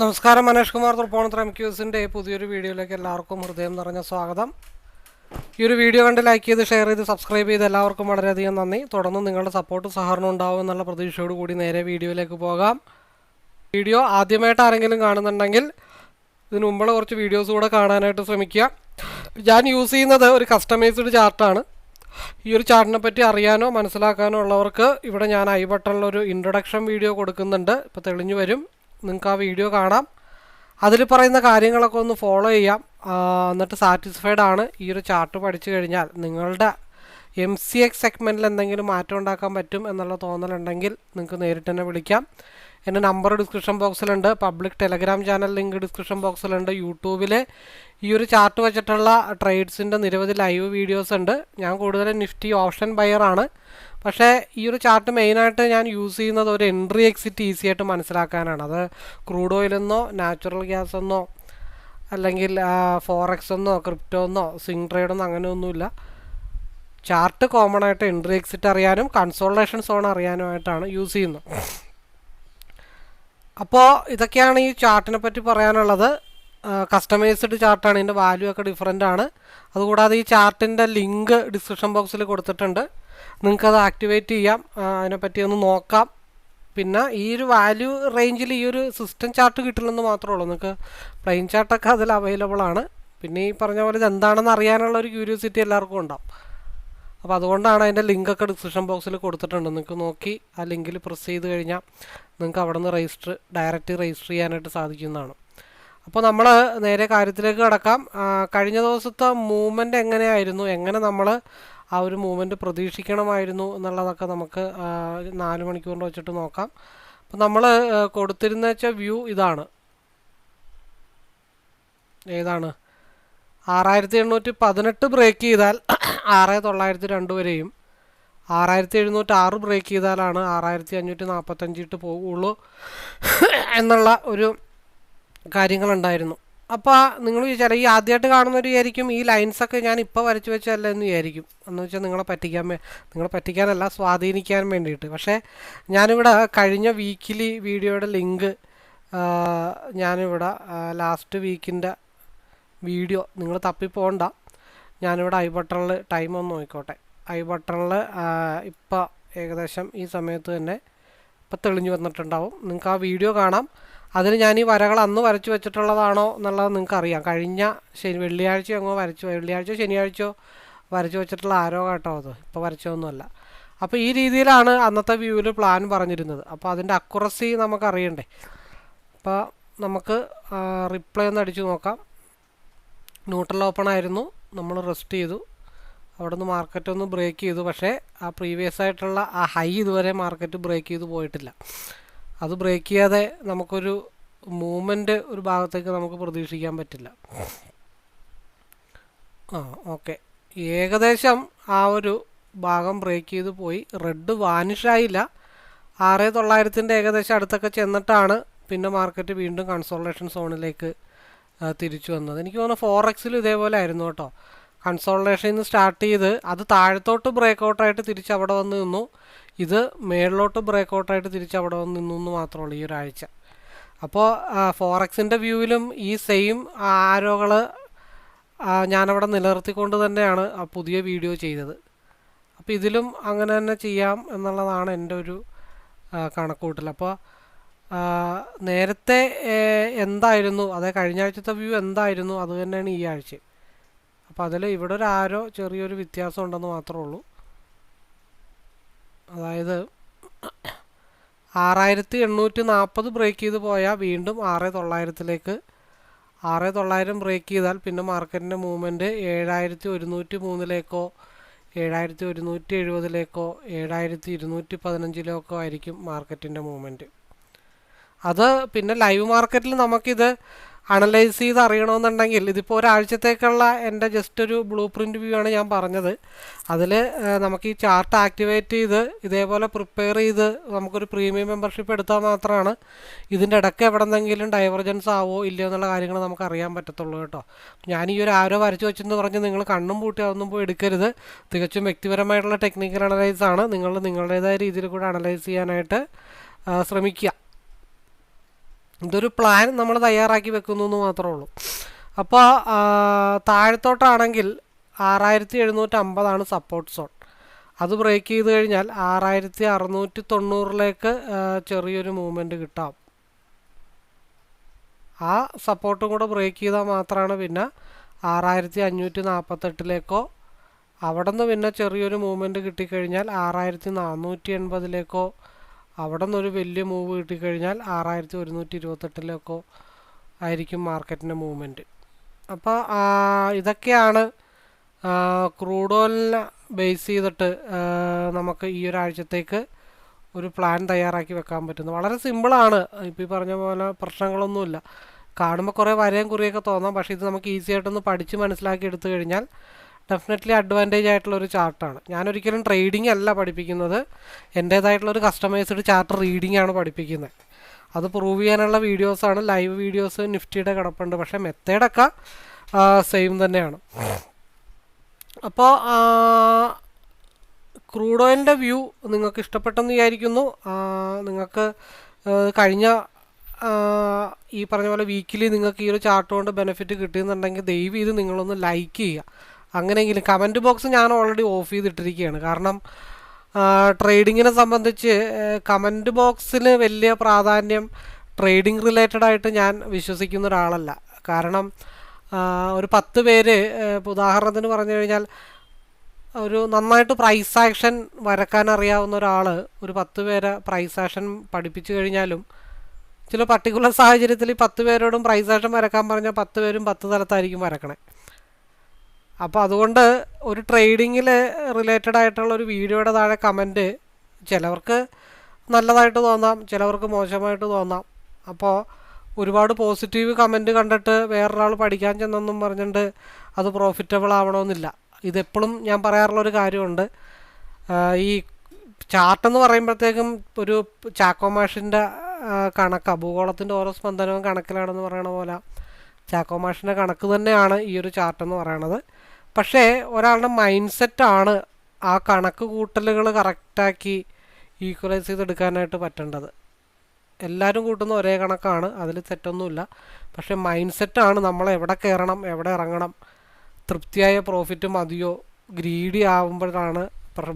നമസ്കാരം മനേഷ് കുമാർ തൃപ്പോണത്ര എം ക്യൂസിന്റെ പുതിയൊരു വീഡിയോയിലേക്ക് എല്ലാവർക്കും ഹൃദയം നിറഞ്ഞ സ്വാഗതം. ഈ ഒരു വീഡിയോ കണ്ട് ലൈക്ക് ചെയ്ത് ഷെയർ ചെയ്ത് സബ്സ്ക്രൈബ് ചെയ്ത് എല്ലാവർക്കും വളരെയധികം നന്ദി. തുടർന്ന് നിങ്ങളുടെ സപ്പോർട്ട് സഹകരണം ഉണ്ടാവും എന്നുള്ള പ്രതീക്ഷയോട് കൂടി നേരെ വീഡിയോയിലേക്ക് പോകാം. വീഡിയോ ആദ്യമായിട്ട് ആരെങ്കിലും കാണുന്നുണ്ടെങ്കിൽ ഇതിനു മുമ്പുള്ള കുറച്ച് വീഡിയോസ് കൂടെ കാണാനായിട്ട് ശ്രമിക്കുക. ഞാൻ യൂസ് ചെയ്യുന്നത് ഒരു കസ്റ്റമൈസ്ഡ് ചാർട്ടാണ് ഈ ഒരു ചാർട്ടിനെ പറ്റി അറിയാനോ മനസ്സിലാക്കാനോ ഉള്ളവർക്ക് ഇവിടെ ഞാൻ ഐ ബട്ടണിലൊരു ഇൻട്രൊഡക്ഷൻ വീഡിയോ കൊടുക്കുന്നുണ്ട്. ഇപ്പോൾ തെളിഞ്ഞു വരും. നിങ്ങൾക്ക് ആ വീഡിയോ കാണാം. അതിൽ പറയുന്ന കാര്യങ്ങളൊക്കെ ഒന്ന് ഫോളോ ചെയ്യാം. എന്നിട്ട് സാറ്റിസ്ഫൈഡ് ആണ്. ഈ ഒരു ചാർട്ട് പഠിച്ചു കഴിഞ്ഞാൽ നിങ്ങളുടെ എം സി എക്സ് സെഗ്മെന്റിൽ എന്തെങ്കിലും മാറ്റം ഉണ്ടാക്കാൻ പറ്റും എന്നുള്ള തോന്നലുണ്ടെങ്കിൽ നിങ്ങൾക്ക് നേരിട്ട് തന്നെ വിളിക്കാം. എന്റെ number description ബോക്സിലുണ്ട് public Telegram channel link description ബോക്സിലുണ്ട് യൂട്യൂബിൽ ഈ ഒരു ചാർട്ട് വെച്ചിട്ടുള്ള ട്രേഡ്സിന്റെ നിരവധി ലൈവ് വീഡിയോസ് ഉണ്ട്. ഞാൻ കൂടുതലും നിഫ്റ്റി ഓപ്ഷൻ ബയറാണ് പക്ഷേ ഈ ഒരു ചാർട്ട് മെയിനായിട്ട് ഞാൻ യൂസ് ചെയ്യുന്നത് ഒരു എൻട്രി എക്സിറ്റ് ഈസി ആയിട്ട് മനസ്സിലാക്കാനാണ്. അത് ക്രൂഡ് ഓയിലെന്നോ നാച്ചുറൽ ഗ്യാസ് എന്നോ അല്ലെങ്കിൽ ഫോറക്സ് എന്നോ ക്രിപ്റ്റോ എന്നോ സിങ് ട്രേഡ് എന്നോ അങ്ങനെയൊന്നുമില്ല. ചാർട്ട് കോമൺ ആയിട്ട് എൻട്രി എക്സിറ്റ് അറിയാനും കൺസോൾട്ടേഷൻ സോൺ അറിയാനുമായിട്ടാണ് യൂസ് ചെയ്യുന്നത്. അപ്പോൾ ഇതൊക്കെയാണ് ഈ ചാർട്ടിനെ പറ്റി പറയാനുള്ളത്. കസ്റ്റമൈസ്ഡ് ചാർട്ടാണ് ഇതിന്റെ വാല്യൂ ഒക്കെ ഡിഫറെന്റ് ആണ്. അതുകൂടാതെ ഈ ചാർട്ടിന്റെ ലിങ്ക് ഡിസ്ക്രിപ്ഷൻ ബോക്സിൽ കൊടുത്തിട്ടുണ്ട്. നിങ്ങൾക്കത് ആക്ടിവേറ്റ് ചെയ്യാം. അതിനെപ്പറ്റി ഒന്ന് നോക്കാം. പിന്നെ ഈ ഒരു വാല്യൂ റേഞ്ചിൽ ഈ ഒരു സിസ്റ്റം ചാർട്ട് കിട്ടില്ലെന്ന് മാത്രമേ ഉള്ളൂ. നിങ്ങൾക്ക് പ്ലെയിൻ ചാർട്ടൊക്കെ അതിൽ അവൈലബിൾ ആണ്. പിന്നെ ഈ പറഞ്ഞ പോലെ ഇത് എന്താണെന്ന് അറിയാനുള്ള ഒരു ക്യൂരിയോസിറ്റി എല്ലാവർക്കും ഉണ്ടാവും. അപ്പോൾ അതുകൊണ്ടാണ് അതിന്റെ ലിങ്കൊക്കെ ഡിസ്ക്രിപ്ഷൻ ബോക്സിൽ കൊടുത്തിട്ടുണ്ട്. നിങ്ങൾക്ക് നോക്കി ആ ലിങ്കിൽ പ്രസ് ചെയ്ത് കഴിഞ്ഞാൽ നിങ്ങൾക്ക് അവിടെ നിന്ന് രജിസ്റ്റർ ഡയറക്റ്റ് രജിസ്റ്റർ ചെയ്യാനായിട്ട് സാധിക്കുന്നതാണ്. അപ്പോൾ നമ്മൾ നേരെ കാര്യത്തിലേക്ക് കിടക്കാം. കഴിഞ്ഞ ദിവസത്തെ മൂവ്മെന്റ് എങ്ങനെയായിരുന്നു? എങ്ങനെ നമ്മൾ ആ ഒരു മൂവ്മെന്റ് പ്രതീക്ഷിക്കണമായിരുന്നു എന്നുള്ളതൊക്കെ നമുക്ക് നാല് മണിക്കൂറിന്റെ വെച്ചിട്ട് നോക്കാം. അപ്പം നമ്മൾ കൊടുത്തിരുന്ന വെച്ചാൽ വ്യൂ ഇതാണ്. ഏതാണ്? ആറായിരത്തി എണ്ണൂറ്റി പതിനെട്ട് ബ്രേക്ക് ചെയ്താൽ ആറ് തൊള്ളായിരത്തി രണ്ട് വരെയും ആറായിരത്തി എഴുന്നൂറ്റി ആറ് ബ്രേക്ക് ചെയ്താലാണ് ആറായിരത്തി അഞ്ഞൂറ്റി നാൽപ്പത്തഞ്ചിട്ട് പോകുള്ളൂ എന്നുള്ള ഒരു കാര്യങ്ങളുണ്ടായിരുന്നു. അപ്പോൾ നിങ്ങൾ വിചാരിച്ചാൽ ഈ ആദ്യമായിട്ട് കാണുന്നവർ വിചാരിക്കും ഈ ലൈൻസൊക്കെ ഞാൻ ഇപ്പോൾ വരച്ചു വെച്ചല്ല എന്ന് വിചാരിക്കും. എന്ന് വെച്ചാൽ നിങ്ങളെ പറ്റിക്കാൻ നിങ്ങളെ പറ്റിക്കാനല്ല സ്വാധീനിക്കാൻ വേണ്ടിയിട്ട്. പക്ഷേ ഞാനിവിടെ കഴിഞ്ഞ വീക്കിലി വീഡിയോയുടെ ലിങ്ക് ഞാനിവിടെ ലാസ്റ്റ് വീക്കിന്റെ വീഡിയോ നിങ്ങൾ തപ്പിപ്പോണ്ട. ഞാനിവിടെ ഐ ബട്ടണിൽ ടൈം ഒന്ന് നോക്കിക്കോട്ടെ ഐ ബട്ടണിൽ ഇപ്പോൾ ഏകദേശം ഈ സമയത്ത് തന്നെ ഇപ്പം തെളിഞ്ഞു വന്നിട്ടുണ്ടാവും. നിങ്ങൾക്ക് ആ വീഡിയോ കാണാം. അതിന് ഞാൻ ഈ വരകൾ അന്ന് വരച്ചു വെച്ചിട്ടുള്ളതാണോ എന്നുള്ളത് നിങ്ങൾക്ക് അറിയാം കഴിഞ്ഞ ശനി വെള്ളിയാഴ്ച അങ്ങോ വരച്ചു വെള്ളിയാഴ്ചയോ ശനിയാഴ്ചയോ വരച്ചു വെച്ചിട്ടുള്ള ആരോ കേട്ടോ അത്. ഇപ്പോൾ വരച്ചതൊന്നുമല്ല. അപ്പോൾ ഈ രീതിയിലാണ് അന്നത്തെ വ്യൂവിൽ പ്ലാൻ പറഞ്ഞിരുന്നത്. അപ്പോൾ അതിന്റെ അക്കുറസി നമുക്ക് അറിയണ്ടേ അപ്പോൾ നമുക്ക് റിപ്ലൈ ഒന്ന് അടിച്ചു നോക്കാം. ന്യൂട്രൽ ഓപ്പൺ ആയിരുന്നു. നമ്മൾ റെസ്റ്റ് ചെയ്തു. അവിടെ നിന്ന് മാർക്കറ്റ് ഒന്ന് ബ്രേക്ക് ചെയ്തു. പക്ഷേ ആ പ്രീവിയസ് ആയിട്ടുള്ള ആ ഹൈ ഇതുവരെ മാർക്കറ്റ് ബ്രേക്ക് ചെയ്ത് പോയിട്ടില്ല. അത് ബ്രേക്ക് ചെയ്യാതെ നമുക്കൊരു മൂവ്മെന്റ് ഒരു ഭാഗത്തേക്ക് നമുക്ക് പ്രതീക്ഷിക്കാൻ പറ്റില്ല. ആ ഓക്കെ ഏകദേശം ആ ഒരു ഭാഗം ബ്രേക്ക് ചെയ്ത് പോയി. റെഡ് വാനിഷായില്ല ആറ് തൊള്ളായിരത്തിന്റെ ഏകദേശം അടുത്തൊക്കെ ചെന്നിട്ടാണ് പിന്നെ മാർക്കറ്റ് വീണ്ടും കൺസോൾട്ടേഷൻ സോണിലേക്ക് തിരിച്ചു വന്നത്. എനിക്ക് തോന്നുന്നു ഫോർ എക്സിലും ഇതേപോലെ ആയിരുന്നു കേട്ടോ. കൺസോൾട്ടേഷനിൽ നിന്ന് സ്റ്റാർട്ട് ചെയ്ത് അത് താഴത്തോട്ട് ബ്രേക്ക് ഔട്ടായിട്ട് തിരിച്ച് അവിടെ വന്ന് നിന്നു. ഇത് മേളിലോട്ട് ബ്രേക്ക് ഔട്ടായിട്ട് തിരിച്ച് അവിടെ വന്ന് നിന്നു എന്ന് മാത്രമേ ഉള്ളൂ ഈ ഒരാഴ്ച. അപ്പോൾ ഫോറക്സിന്റെ വ്യൂവിലും ഈ സെയിം ആരോകൾ ഞാനവിടെ നിലനിർത്തിക്കൊണ്ട് തന്നെയാണ് ആ പുതിയ വീഡിയോ ചെയ്തത്. അപ്പോൾ ഇതിലും അങ്ങനെ തന്നെ ചെയ്യാം എന്നുള്ളതാണ് എന്റെ ഒരു കണക്കൂട്ടൽ. അപ്പോൾ നേരത്തെ എന്തായിരുന്നു അതായത് കഴിഞ്ഞ ആഴ്ചത്തെ വ്യൂ എന്തായിരുന്നു അതുതന്നെയാണ് ഈ ആഴ്ച. അപ്പോൾ അതിൽ ഇവിടെ ഒരു ആരോ ചെറിയൊരു വ്യത്യാസം ഉണ്ടെന്ന് മാത്രമേ ഉള്ളൂ. അതായത് ആറായിരത്തി എണ്ണൂറ്റി നാൽപ്പത് ബ്രേക്ക് ചെയ്ത് പോയാൽ വീണ്ടും ആറ് തൊള്ളായിരത്തിലേക്ക് ആറ് തൊള്ളായിരം ബ്രേക്ക് ചെയ്താൽ പിന്നെ മാർക്കറ്റിന്റെ മൂവ്മെന്റ് ഏഴായിരത്തി ഒരുന്നൂറ്റി മൂന്നിലേക്കോ ഏഴായിരത്തി ഒരുന്നൂറ്റി എഴുപതിലേക്കോ ഏഴായിരത്തി ഇരുന്നൂറ്റി പതിനഞ്ചിലേക്കോ ആയിരിക്കും മാർക്കറ്റിന്റെ മൂവ്മെന്റ് അത് പിന്നെ ലൈവ് മാർക്കറ്റിൽ നമുക്കിത് അനലൈസ് ചെയ്ത് അറിയണമെന്നുണ്ടെങ്കിൽ ഇതിപ്പോൾ ഒരാഴ്ചത്തേക്കുള്ള എന്റെ ജസ്റ്റ് ഒരു ബ്ലൂ പ്രിന്റ് വ്യൂ ആണ് ഞാൻ പറഞ്ഞത്. അതിൽ നമുക്ക് ഈ ചാർട്ട് ആക്ടിവേറ്റ് ചെയ്ത് ഇതേപോലെ പ്രിപ്പയർ ചെയ്ത് നമുക്കൊരു പ്രീമിയം മെമ്പർഷിപ്പ് എടുത്താൽ മാത്രമാണ് ഇതിന്റെ ഇടയ്ക്ക് എവിടെ നിന്നെങ്കിലും ഡൈവർജൻസ് ആവോ ഇല്ലയോ എന്നുള്ള കാര്യങ്ങൾ നമുക്ക് അറിയാൻ പറ്റത്തുള്ളൂ കേട്ടോ. ഞാൻ ഈ ഒരു ആരോ വരച്ച് വെച്ചെന്ന് പറഞ്ഞ് നിങ്ങൾ കണ്ണും പൂട്ടി അതൊന്നും പോയി എടുക്കരുത്. തികച്ചും വ്യക്തിപരമായിട്ടുള്ള ടെക്നിക്കൽ അനലൈസ് ആണ്. നിങ്ങൾ നിങ്ങളുടേതായ രീതിയിൽ കൂടെ അനലൈസ് ചെയ്യാനായിട്ട് ശ്രമിക്കുക. ഇതൊരു പ്ലാൻ നമ്മൾ തയ്യാറാക്കി വെക്കുന്നു എന്ന് മാത്രമേ ഉള്ളൂ അപ്പോൾ താഴത്തോട്ടാണെങ്കിൽ ആറായിരത്തി എഴുന്നൂറ്റി അമ്പതാണ് സപ്പോർട്ട് സോൺ അത് ബ്രേക്ക് ചെയ്ത് കഴിഞ്ഞാൽ ആറായിരത്തി അറുന്നൂറ്റി തൊണ്ണൂറിലേക്ക് ചെറിയൊരു മൂവ്മെന്റ് കിട്ടാം. ആ സപ്പോർട്ടും കൂടെ ബ്രേക്ക് ചെയ്താൽ മാത്രമാണ് പിന്നെ ആറായിരത്തി അഞ്ഞൂറ്റി നാൽപ്പത്തെട്ടിലേക്കോ അവിടെ നിന്ന് പിന്നെ ചെറിയൊരു മൂവ്മെന്റ് കിട്ടിക്കഴിഞ്ഞാൽ ആറായിരത്തി നാനൂറ്റി എൺപതിലേക്കോ അവിടെ നിന്നൊരു വലിയ മൂവ് കിട്ടിക്കഴിഞ്ഞാൽ ആറായിരത്തി ഒരുന്നൂറ്റി ഇരുപത്തെട്ടിലൊക്കെ ആയിരിക്കും മാർക്കറ്റിന്റെ മൂവ്മെന്റ് അപ്പോൾ ഇതൊക്കെയാണ് ക്രൂഡ് ഓയിലിനെ ബേസ് ചെയ്തിട്ട് നമുക്ക് ഈ ഒരാഴ്ചത്തേക്ക് ഒരു പ്ലാൻ തയ്യാറാക്കി വെക്കാൻ പറ്റുന്നത്. വളരെ സിമ്പിളാണ് ഇപ്പോൾ ഈ പറഞ്ഞ പോലെ പ്രശ്നങ്ങളൊന്നുമില്ല. കാണുമ്പോൾ കുറേ വരയും കുറിയൊക്കെ തോന്നാം. പക്ഷേ ഇത് നമുക്ക് ഈസി ആയിട്ടൊന്ന് പഠിച്ച് മനസ്സിലാക്കി എടുത്തു കഴിഞ്ഞാൽ ഡെഫിനറ്റ്ലി അഡ്വാന്റേജ് ആയിട്ടുള്ള ഒരു ചാർട്ടാണ് ഞാനൊരിക്കലും ട്രേഡിംഗ് അല്ല പഠിപ്പിക്കുന്നത്. എന്റേതായിട്ടുള്ള ഒരു കസ്റ്റമൈസ്ഡ് ചാർട്ട് റീഡിംഗ് ആണ് പഠിപ്പിക്കുന്നത്. അത് പ്രൂവ് ചെയ്യാനുള്ള വീഡിയോസാണ് ലൈവ് വീഡിയോസ് നിഫ്റ്റിയുടെ കിടപ്പുണ്ട്. പക്ഷേ മെത്തേഡൊക്കെ സെയിം തന്നെയാണ്. അപ്പോൾ ക്രൂഡ് ഓയിലിന്റെ വ്യൂ നിങ്ങൾക്ക് ഇഷ്ടപ്പെട്ടെന്ന് വിചാരിക്കുന്നു. നിങ്ങൾക്ക് കഴിഞ്ഞ ഈ പറഞ്ഞ പോലെ വീക്കിലി നിങ്ങൾക്ക് ഈ ഒരു ചാർട്ട് കൊണ്ട് ബെനിഫിറ്റ് കിട്ടിയെന്നുണ്ടെങ്കിൽ ദയവ് ഇത് നിങ്ങളൊന്ന് ലൈക്ക് ചെയ്യുക. അങ്ങനെയെങ്കിലും കമന്റ് ബോക്സ് ഞാൻ ഓൾറെഡി ഓഫ് ചെയ്തിട്ടിരിക്കുകയാണ്. കാരണം ട്രേഡിങ്ങിനെ സംബന്ധിച്ച് കമന്റ് ബോക്സിൽ വലിയ പ്രാധാന്യം ട്രേഡിംഗ് റിലേറ്റഡ് ആയിട്ട് ഞാൻ വിശ്വസിക്കുന്ന ഒരാളല്ല. കാരണം ഒരു പത്ത് പേര് ഉദാഹരണത്തിന് പറഞ്ഞു കഴിഞ്ഞാൽ ഒരു നന്നായിട്ട് പ്രൈസ് ആക്ഷൻ വരക്കാൻ അറിയാവുന്ന ഒരാൾ ഒരു പത്ത് പേരെ പ്രൈസ് ആക്ഷൻ പഠിപ്പിച്ചു കഴിഞ്ഞാലും ചില പർട്ടിക്കുലർ സാഹചര്യത്തിൽ ഈ പത്ത് പേരോടും പ്രൈസ് ആക്ഷൻ വരക്കാൻ പറഞ്ഞാൽ പത്ത് പേരും പത്ത് തലത്തായിരിക്കും വരക്കണേ. അപ്പോൾ അതുകൊണ്ട് ഒരു ട്രേഡിങ്ങിൽ റിലേറ്റഡ് ആയിട്ടുള്ള ഒരു വീഡിയോയുടെ താഴെ കമന്റ് ചിലവർക്ക് നല്ലതായിട്ട് തോന്നാം ചിലവർക്ക് മോശമായിട്ട് തോന്നാം. അപ്പോൾ ഒരുപാട് പോസിറ്റീവ് കമന്റ് കണ്ടിട്ട് വേറൊരാൾ പഠിക്കാൻ ചെന്നെന്നും പറഞ്ഞിട്ട് അത് പ്രോഫിറ്റബിൾ ആവണമെന്നില്ല ഇതെപ്പോഴും ഞാൻ പറയാറുള്ള ഒരു കാര്യമുണ്ട്. ഈ ചാർട്ടെന്ന് പറയുമ്പോഴത്തേക്കും ഒരു ചാക്കോമാഷിന്റെ കണക്ക് ഭൂഗോളത്തിന്റെ ഓരോ സ്പന്ദനവും കണക്കിലാണെന്ന് പറയണ പോലെ ചാക്കോമാഷിന്റെ കണക്ക് തന്നെയാണ് ഈ ഒരു ചാർട്ടെന്ന് പറയണത്. പക്ഷേ ഒരാളുടെ മൈൻഡ് സെറ്റാണ് ആ കണക്ക് കൂട്ടലുകൾ കറക്റ്റാക്കി ഈക്വലൈസ് ചെയ്തെടുക്കാനായിട്ട് പറ്റേണ്ടത്. എല്ലാവരും കൂട്ടുന്ന ഒരേ കണക്കാണ് അതിൽ തെറ്റൊന്നുമില്ല പക്ഷേ മൈൻഡ് സെറ്റാണ് നമ്മൾ എവിടെ കയറണം എവിടെ ഇറങ്ങണം തൃപ്തിയായ പ്രോഫിറ്റ് മതിയോ ഗ്രീഡി ആവുമ്പോഴാണ്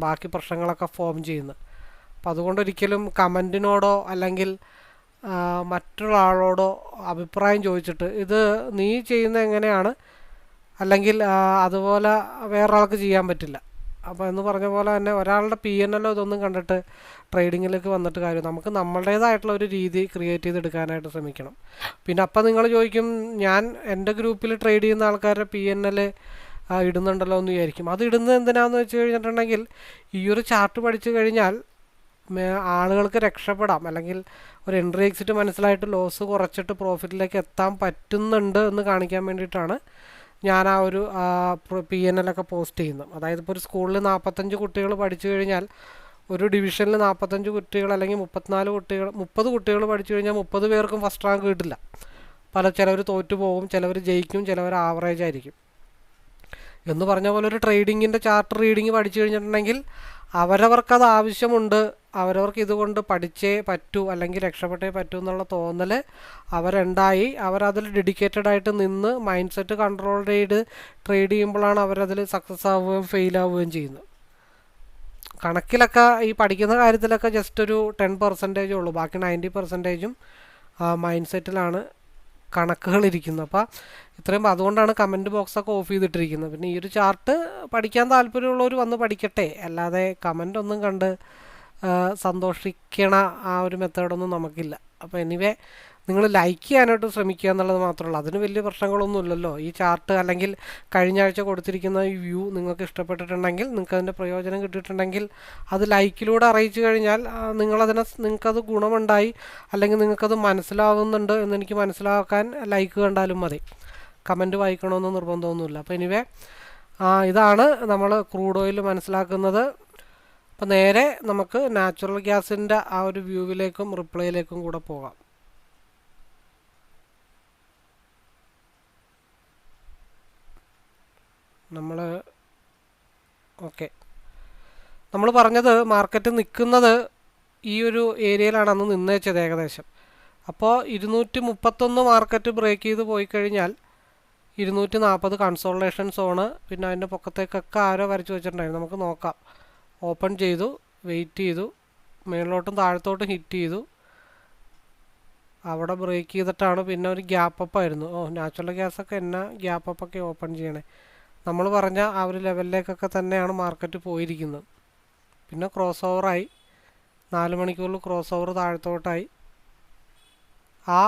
ബാക്കി പ്രശ്നങ്ങളൊക്കെ ഫോം ചെയ്യുന്നത്. അപ്പം അതുകൊണ്ട് ഒരിക്കലും കമന്റിനോടോ അല്ലെങ്കിൽ മറ്റൊരാളോടോ അഭിപ്രായം ചോദിച്ചിട്ട് ഇത് നീ ചെയ്യുന്നത് എങ്ങനെയാണ്? അല്ലെങ്കിൽ അതുപോലെ വേറൊരാൾക്ക് ചെയ്യാൻ പറ്റില്ല. അപ്പോൾ എന്ന് പറഞ്ഞ പോലെ തന്നെ ഒരാളുടെ പി എൻ എല്ലോ ഇതൊന്നും കണ്ടിട്ട് ട്രേഡിങ്ങിലേക്ക് വന്നിട്ട് കാര്യം നമുക്ക് നമ്മളുടേതായിട്ടുള്ള ഒരു രീതി ക്രിയേറ്റ് ചെയ്തെടുക്കാനായിട്ട് ശ്രമിക്കണം. പിന്നെ അപ്പം നിങ്ങൾ ചോദിക്കും ഞാൻ എന്റെ ഗ്രൂപ്പിൽ ട്രേഡ് ചെയ്യുന്ന ആൾക്കാരുടെ പി എൻ എൽ ഇടുന്നുണ്ടല്ലോ എന്ന് വിചാരിക്കും. അത് ഇടുന്നത് എന്തിനാണെന്ന് വെച്ച് കഴിഞ്ഞിട്ടുണ്ടെങ്കിൽ ഈ ഒരു ചാർട്ട് പഠിച്ചു കഴിഞ്ഞാൽ ആളുകൾക്ക് രക്ഷപ്പെടാം. അല്ലെങ്കിൽ ഒരു എൻട്രി എക്സിറ്റ് മനസ്സിലായിട്ട് ലോസ് കുറച്ചിട്ട് പ്രോഫിറ്റിലേക്ക് എത്താൻ പറ്റുന്നുണ്ട് എന്ന് കാണിക്കാൻ വേണ്ടിയിട്ടാണ് ഞാൻ ആ ഒരു പി എൻ എൽ ഒക്കെ പോസ്റ്റ് ചെയ്യുന്നു. അതായത് ഇപ്പോൾ ഒരു സ്കൂളിൽ നാൽപ്പത്തഞ്ച് കുട്ടികൾ പഠിച്ചു കഴിഞ്ഞാൽ ഒരു ഡിവിഷനിൽ നാൽപ്പത്തഞ്ച് കുട്ടികൾ അല്ലെങ്കിൽ മുപ്പത്തിനാല് കുട്ടികൾ മുപ്പത് കുട്ടികൾ പഠിച്ചു കഴിഞ്ഞാൽ മുപ്പത് പേർക്കും ഫസ്റ്റ് റാങ്ക് കിട്ടില്ല. പല ചിലവർ തോറ്റു പോകും ചിലവർ ജയിക്കും ചിലവർ ആവറേജ് ആയിരിക്കും. എന്ന് പറഞ്ഞ പോലെ ഒരു ട്രേഡിങ്ങിന്റെ ചാർട്ട് റീഡിങ് പഠിച്ചു കഴിഞ്ഞിട്ടുണ്ടെങ്കിൽ അവരവർക്കത് ആവശ്യമുണ്ട് അവരവർക്ക് ഇതുകൊണ്ട് പഠിച്ചേ പറ്റൂ അല്ലെങ്കിൽ രക്ഷപ്പെട്ടേ പറ്റൂ എന്നുള്ള തോന്നൽ അവരുണ്ടായി. അവരതിൽ ഡെഡിക്കേറ്റഡ് ആയിട്ട് നിന്ന് മൈൻഡ് സെറ്റ് കൺട്രോൾ ചെയ്ത് ട്രേഡ് ചെയ്യുമ്പോഴാണ് അവരതിൽ സക്സസ് ആവുകയും ഫെയിൽ ആവുകയും ചെയ്യുന്നത്. കണക്കിലൊക്കെ ഈ പഠിക്കുന്ന കാര്യത്തിലൊക്കെ ജസ്റ്റ് ഒരു ടെൻ പെർസെന്റേജേ ഉള്ളൂ. ബാക്കി നയന്റി പെർസെന്റേജും മൈൻഡ് സെറ്റിലാണ് കണക്കുകൾ ഇരിക്കുന്നത് അപ്പോൾ ഇത്രയും അതുകൊണ്ടാണ് കമന്റ് ബോക്സൊക്കെ ഓഫ് ചെയ്തിട്ടിരിക്കുന്നത്. പിന്നെ ഈ ഒരു ചാർട്ട് പഠിക്കാൻ താല്പര്യമുള്ളവർ വന്ന് പഠിക്കട്ടെ. അല്ലാതെ കമന്റ് ഒന്നും കണ്ട് സന്തോഷിക്കണ ആ ഒരു മെത്തേഡൊന്നും നമുക്കില്ല. അപ്പോൾ എനിവേ നിങ്ങൾ ലൈക്ക് ചെയ്യാനായിട്ട് ശ്രമിക്കുക എന്നുള്ളത് മാത്രമല്ല. അതിന് വലിയ പ്രശ്നങ്ങളൊന്നുമില്ലല്ലോ ഈ ചാർട്ട് അല്ലെങ്കിൽ കഴിഞ്ഞ ആഴ്ച കൊടുത്തിരിക്കുന്ന ഈ വ്യൂ നിങ്ങൾക്ക് ഇഷ്ടപ്പെട്ടിട്ടുണ്ടെങ്കിൽ നിങ്ങൾക്ക് അതിന്റെ പ്രയോജനം കിട്ടിയിട്ടുണ്ടെങ്കിൽ അത് ലൈക്കിലൂടെ അറിയിച്ചു കഴിഞ്ഞാൽ നിങ്ങളതിനെ നിങ്ങൾക്കത് ഗുണമുണ്ടായി അല്ലെങ്കിൽ നിങ്ങൾക്കത് മനസ്സിലാവുന്നുണ്ട് എന്നെനിക്ക് മനസ്സിലാക്കാൻ ലൈക്ക് കണ്ടാലും മതി. കമന്റ് വായിക്കണമെന്ന് നിർബന്ധമൊന്നുമില്ല. അപ്പോൾ എനിവേ ഇതാണ് നമ്മൾ ക്രൂഡ് ഓയിൽ മനസ്സിലാക്കുന്നത്. അപ്പോൾ നേരെ നമുക്ക് നാച്ചുറൽ ഗ്യാസിന്റെ ആ ഒരു വ്യൂവിലേക്കും റിപ്ലൈയിലേക്കും കൂടെ പോകാം. നമ്മൾ ഓക്കെ. നമ്മൾ പറഞ്ഞത് മാർക്കറ്റ് നിൽക്കുന്നത് ഈ ഒരു ഏരിയയിലാണ് അന്ന് നിന്നേച്ചത് ഏകദേശം. അപ്പോൾ ഇരുന്നൂറ്റി മുപ്പത്തൊന്ന് മാർക്കറ്റ് ബ്രേക്ക് ചെയ്ത് പോയി കഴിഞ്ഞാൽ ഇരുന്നൂറ്റി നാൽപ്പത് കൺസോൾട്ടേഷൻ സോണ് പിന്നെ അതിന്റെ പൊക്കത്തേക്കൊക്കെ ആരോ വരച്ച് വെച്ചിട്ടുണ്ടായിരുന്നു. നമുക്ക് നോക്കാം. ഓപ്പൺ ചെയ്തു വെയിറ്റ് ചെയ്തു മേളിലോട്ടും താഴത്തോട്ടും ഹിറ്റ് ചെയ്തു. അവിടെ ബ്രേക്ക് ചെയ്തിട്ടാണ് പിന്നെ ഒരു ഗ്യാപ്പ് അപ്പ് ആയിരുന്നു. ഓ നാച്ചുറൽ ഗ്യാസൊക്കെ എന്നാ ഗ്യാപ്പ് അപ്പ് ഒക്കെ ഓപ്പൺ ചെയ്യണേ? നമ്മൾ പറഞ്ഞ ആ ഒരു ലെവലിലേക്കൊക്കെ തന്നെയാണ് മാർക്കറ്റ് പോയിരിക്കുന്നത്. പിന്നെ ക്രോസ് ഓവറായി നാല് മണിക്കൂറിൽ ക്രോസ് ഓവർ താഴത്തോട്ടായി. ആ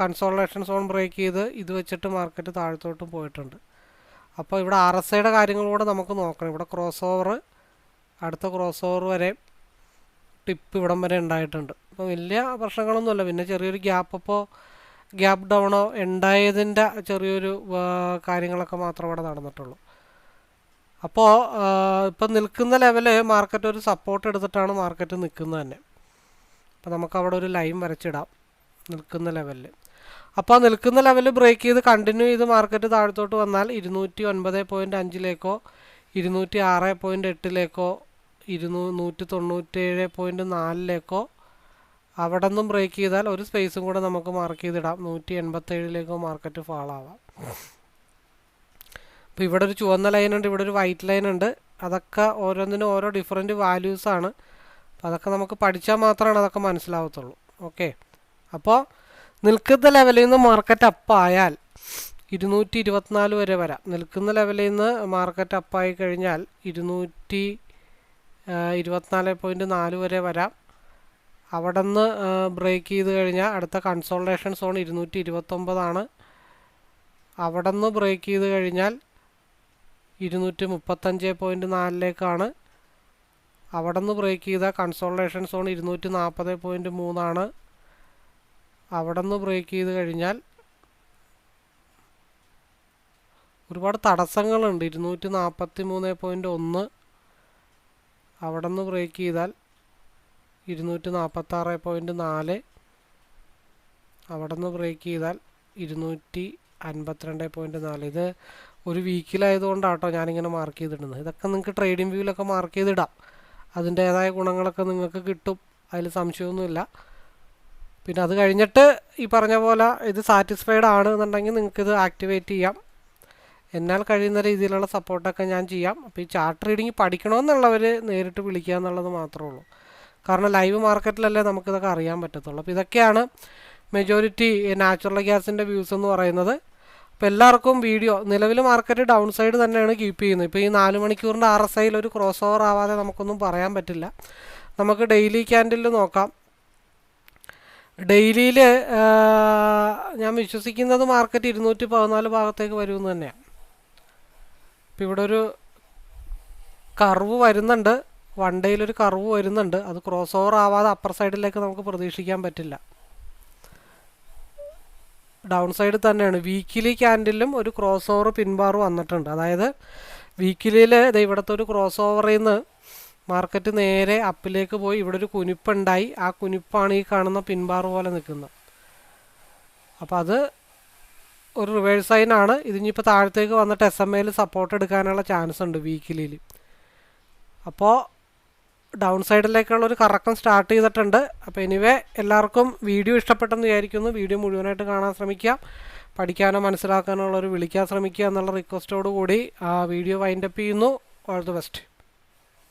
കൺസോളേഷൻ സോൺ ബ്രേക്ക് ചെയ്ത് ഇത് വെച്ചിട്ട് മാർക്കറ്റ് താഴത്തോട്ടും പോയിട്ടുണ്ട്. അപ്പോൾ ഇവിടെ ആർ എസ് ഐയുടെ കാര്യങ്ങളൂടെ നമുക്ക് നോക്കണം. ഇവിടെ ക്രോസ് ഓവർ അടുത്ത ക്രോസ് ഓവർ വരെ ടിപ്പ് ഇവിടം വരെ ഉണ്ടായിട്ടുണ്ട്. അപ്പോൾ വലിയ പ്രശ്നങ്ങളൊന്നുമില്ല. പിന്നെ ചെറിയൊരു ഗ്യാപ്പ് അപ്പോൾ ഗ്യാപ്പ് ഡൗണോ ഉണ്ടായതിന്റെ ചെറിയൊരു കാര്യങ്ങളൊക്കെ മാത്രം ഇവിടെ നടന്നിട്ടുള്ളൂ. അപ്പോൾ ഇപ്പം നിൽക്കുന്ന ലെവൽ മാർക്കറ്റ് ഒരു സപ്പോർട്ട് എടുത്തിട്ടാണ് മാർക്കറ്റ് നിൽക്കുന്നത് തന്നെ. അപ്പോൾ നമുക്ക് അവിടെ ഒരു ലൈൻ വരച്ചിടാം നിൽക്കുന്ന ലെവലിൽ അപ്പോൾ നിൽക്കുന്ന ലെവൽ ബ്രേക്ക് ചെയ്ത് കണ്ടിന്യൂ ചെയ്ത് മാർക്കറ്റ് താഴത്തോട്ട് വന്നാൽ ഇരുന്നൂറ്റി ഒൻപത് പോയിന്റ് അഞ്ചിലേക്കോ ഇരുന്നൂറ്റി ആറ് പോയിന്റ് എട്ടിലേക്കോ ഇരുന്നൂ നൂറ്റി തൊണ്ണൂറ്റേഴ് പോയിന്റ് നാലിലേക്കോ അവിടെ നിന്നും ബ്രേക്ക് ചെയ്താൽ ഒരു സ്പേസും കൂടെ നമുക്ക് മാർക്ക് ചെയ്തിടാം. നൂറ്റി എൺപത്തേഴിലേക്ക് മാർക്കറ്റ് ഫാൾ ആവാം. അപ്പോൾ ഇവിടെ ഒരു ചുവന്ന ലൈൻ ഉണ്ട് ഇവിടെ ഒരു വൈറ്റ് ലൈൻ ഉണ്ട്. അതൊക്കെ ഓരോന്നിനും ഓരോ ഡിഫറെന്റ് വാല്യൂസ് ആണ്. അപ്പോൾ അതൊക്കെ നമുക്ക് പഠിച്ചാൽ മാത്രമാണ് അതൊക്കെ മനസ്സിലാവത്തുള്ളൂ. ഓക്കെ അപ്പോൾ നിൽക്കുന്ന ലെവലിൽ നിന്ന് മാർക്കറ്റ് അപ്പായാൽ ഇരുന്നൂറ്റി ഇരുപത്തിനാല് വരെ വരാം. നിൽക്കുന്ന ലെവലിൽ നിന്ന് മാർക്കറ്റ് അപ്പായി കഴിഞ്ഞാൽ ഇരുന്നൂറ്റി ഇരുപത്തിനാല് പോയിന്റ് നാല് വരെ വരാം. അവിടെ നിന്ന് ബ്രേക്ക് ചെയ്ത് കഴിഞ്ഞാൽ അടുത്ത കൺസോൾട്ടേഷൻ സോൺ ഇരുന്നൂറ്റി ഇരുപത്തൊമ്പതാണ് അവിടെ നിന്ന് ബ്രേക്ക് ചെയ്ത് കഴിഞ്ഞാൽ ഇരുന്നൂറ്റി മുപ്പത്തഞ്ച് പോയിന്റ് നാലിലേക്കാണ്. അവിടെ നിന്ന് ബ്രേക്ക് ചെയ്ത കൺസോൾട്ടേഷൻ സോൺ ഇരുന്നൂറ്റി നാൽപ്പത് പോയിന്റ് മൂന്നാണ്. അവിടെ നിന്ന് ബ്രേക്ക് ചെയ്ത് കഴിഞ്ഞാൽ ഒരുപാട് തടസ്സങ്ങളുണ്ട്. ഇരുന്നൂറ്റി നാൽപ്പത്തി മൂന്ന് പോയിന്റ് ഒന്ന്. അവിടെ നിന്ന് ബ്രേക്ക് ചെയ്താൽ ഇരുന്നൂറ്റി നാൽപ്പത്താറ് പോയിന്റ് നാല്. അവിടെ നിന്ന് ബ്രേക്ക് ചെയ്താൽ ഇരുന്നൂറ്റി അൻപത്തിരണ്ട് പോയിന്റ് നാല്. ഇത് ഒരു വീക്കിലായതുകൊണ്ടാട്ടോ ഞാനിങ്ങനെ മാർക്ക് ചെയ്തിടുന്നത്. ഇതൊക്കെ നിങ്ങൾക്ക് ട്രേഡിംഗ് വ്യൂവിലൊക്കെ മാർക്ക് ചെയ്തിടാം. അതിന്റേതായ ഗുണങ്ങളൊക്കെ നിങ്ങൾക്ക് കിട്ടും. അതിൽ സംശയമൊന്നുമില്ല. പിന്നെ അത് കഴിഞ്ഞിട്ട് ഈ പറഞ്ഞ പോലെ ഇത് സാറ്റിസ്ഫൈഡ് ആണ് എന്നുണ്ടെങ്കിൽ നിങ്ങൾക്കിത് ആക്ടിവേറ്റ് ചെയ്യാം. എന്നാൽ കഴിയുന്ന രീതിയിലുള്ള സപ്പോർട്ടൊക്കെ ഞാൻ ചെയ്യാം. അപ്പോൾ ഈ ചാർട്ട് റീഡിങ് പഠിക്കണമെന്നുള്ളവർ നേരിട്ട് വിളിക്കുക എന്നുള്ളത് മാത്രമേ ഉള്ളൂ. കാരണം ലൈവ് മാർക്കറ്റിലല്ലേ നമുക്കിതൊക്കെ അറിയാൻ പറ്റത്തുള്ളൂ. അപ്പോൾ ഇതൊക്കെയാണ് മെജോറിറ്റി നാച്ചുറൽ ഗ്യാസിന്റെ വ്യൂസ് എന്ന് പറയുന്നത്. അപ്പോൾ എല്ലാവർക്കും വീഡിയോ നിലവിൽ മാർക്കറ്റ് ഡൗൺ സൈഡ് തന്നെയാണ് കീപ്പ് ചെയ്യുന്നത്. ഇപ്പോൾ ഈ നാല് മണിക്കൂറിന്റെ ആർ എസ് ഐയിൽ ഒരു ക്രോസ് ഓവർ ആവാതെ നമുക്കൊന്നും പറയാൻ പറ്റില്ല. നമുക്ക് ഡെയിലി ക്യാൻഡിൽ നോക്കാം. ഡെയിലിയിൽ ഞാൻ വിശ്വസിക്കുന്നത് മാർക്കറ്റ് ഇരുന്നൂറ്റി പതിനാല് ഭാഗത്തേക്ക് വരുമെന്ന് തന്നെയാണ് ഇപ്പോൾ ഇവിടെ ഒരു കർവ് വരുന്നുണ്ട്. വൺ ഡേയിലൊരു കർവ് വരുന്നുണ്ട്. അത് ക്രോസ് ഓവർ ആവാതെ അപ്പർ സൈഡിലേക്ക് നമുക്ക് പ്രതീക്ഷിക്കാൻ പറ്റില്ല. ഡൗൺ സൈഡ് തന്നെയാണ്. വീക്കിലി ക്യാൻഡിലും ഒരു ക്രോസ് ഓവർ പിൻബാർ വന്നിട്ടുണ്ട്. അതായത് വീക്കിലിയിൽ ഇവിടുത്തെ ഒരു ക്രോസ് ഓവറിൽ നിന്ന് മാർക്കറ്റ് നേരെ അപ്പിലേക്ക് പോയി ഇവിടെ ഒരു കുനിപ്പുണ്ടായി. ആ കുനിപ്പാണ് ഈ കാണുന്ന പിൻബാർ പോലെ നിൽക്കുന്നത്. അപ്പോൾ അത് ഒരു റിവേഴ്സ് സൈനാണ് ഇതിനിപ്പോൾ താഴത്തേക്ക് വന്നിട്ട് എസ് എം എയിൽ സപ്പോർട്ട് എടുക്കാനുള്ള ചാൻസ് ഉണ്ട് വീക്കിലിയിൽ അപ്പോൾ ഡൗൺ സൈഡിലേക്കുള്ള ഒരു കറക്കം സ്റ്റാർട്ട് ചെയ്തിട്ടുണ്ട്. അപ്പോൾ എനിവേ എല്ലാവർക്കും വീഡിയോ ഇഷ്ടപ്പെട്ടെന്ന് വിചാരിക്കുന്നു. വീഡിയോ മുഴുവനായിട്ട് കാണാൻ ശ്രമിക്കുക. പഠിക്കാനോ മനസ്സിലാക്കാനോ ഉള്ളൊരു വിളിക്കാൻ ശ്രമിക്കുക എന്നുള്ള റിക്വസ്റ്റോടു കൂടി ആ വീഡിയോ വൈൻഡപ്പ് ചെയ്യുന്നു. All the best